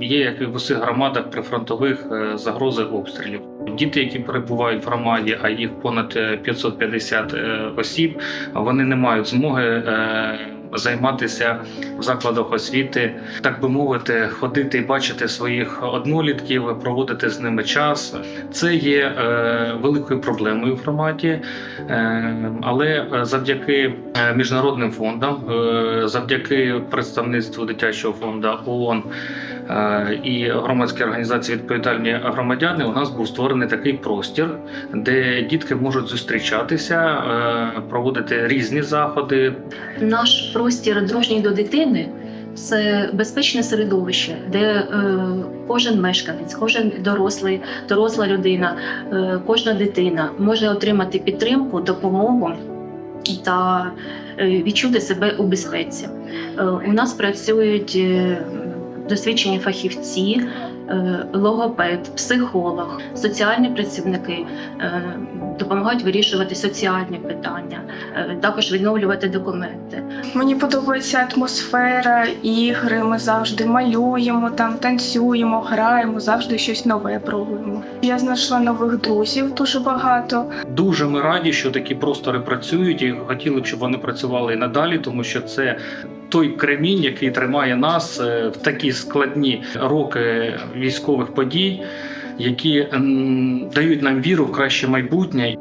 Є як і в усіх громадах прифронтових е, загрози обстрілів. Діти, які перебувають в громаді, а їх понад е, 550 е, осіб, вони не мають змоги е, займатися в закладах освіти, так би мовити, ходити і бачити своїх однолітків, проводити з ними час. Це є е, великою проблемою в е, але е, завдяки е, міжнародним фондам, е, завдяки представництву дитячого фонду ООН е, і громадській організації відповідальні громадяни, у нас був створений такий простір, де дітки можуть зустрічатися, е, проводити різні заходи, Наш простір дружній до дитини це безпечне середовище, де е, кожен мешканець, кожен дорослий, доросла людина, е, кожна дитина може отримати підтримку, допомогу та е, відчути себе у безпеці. Е, у нас працюють е, досвідчені фахівці. Логопед, психолог, соціальні працівники допомагають вирішувати соціальні питання, також відновлювати документи. Мені подобається атмосфера, ігри. Ми завжди малюємо, там танцюємо, граємо, завжди щось нове пробуємо. Я знайшла нових друзів дуже багато. Дуже ми раді, що такі простори працюють, і хотіли б, щоб вони працювали і надалі, тому що це той кремінь, який тримає нас е, в такі складні роки військових подій, які дають нам віру в краще майбутнє.